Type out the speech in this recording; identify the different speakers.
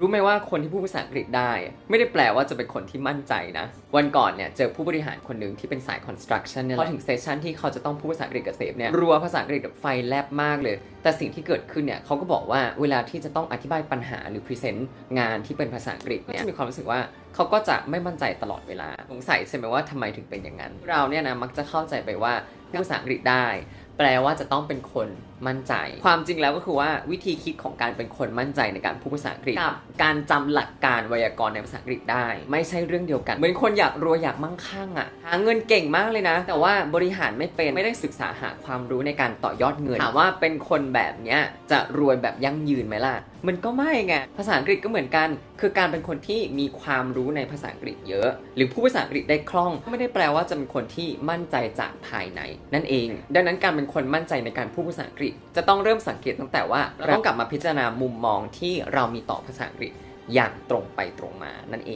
Speaker 1: รู้ไหมว่าคนที่พูดภาษาอังกฤษได้ ไม่ได้แปลว่าจะเป็นคนที่มั่นใจนะ วันก่อนเนี่ยเจอผู้บริหารคนหนึ่งที่เป็นสาย construction เนี่ยแหละพอถึงเซสชันที่เขาจะต้องพูดภาษาอังกฤษกับเซฟเนี่ยรัวภาษาอังกฤษกับไฟแลบมากเลย แต่สิ่งที่เกิดขึ้นเนี่ยเขาก็บอกว่าเวลาที่จะต้องอธิบายปัญหาหรือพรีเซนต์งานที่เป็นภาษาอังกฤษเนี่ยจะมีความรู้สึกว่าเขาก็จะไม่มั่นใจตลอดเวลาสงสัยใช่ไหมว่าทำไมถึงเป็นอย่างนั้น เราเนี่ยนะมักจะเข้าใจไปว่าพูดภาษาอังกฤษได้ แปลว่าจะต้องเป็นคนมั่นใจ ความจริงแล้วก็คือว่าวิธีคิดของการเป็นคนมั่นใจในการพูดภาษาอังกฤษกับการจำหลักการไวยากรณ์ในภาษาอังกฤษได้ ไม่ใช่เรื่องเดียวกัน เหมือนคนอยากรวยอยากมั่งคั่งอะหาเงินเก่งมากเลยนะ แต่ว่าบริหารไม่เป็นไม่ได้ศึกษาหาความรู้ในการต่อยอดเงินถามว่าเป็นคนแบบเนี้ยจะรวยแบบยั่งยืนไหมล่ะ มันก็ไม่ไงภาษาอังกฤษก็เหมือนกัน คือการเป็นคนที่มีความรู้ในภาษาอังกฤษเยอะ หรือพูดภาษาอังกฤษได้คล่อง ไม่ได้แปลว่าจะเป็นคนที่มั่นใจจากภายในนั่นเอง ดังนั้นการเป็นคนมั่นใจในการพูดภาษาอังกฤษ จะต้องเริ่มสังเกตตั้งแต่ว่าเราต้องกลับมาพิจารณามุมมองที่เรามีต่อภาษาอังกฤษอย่างตรงไปตรงมานั่นเอง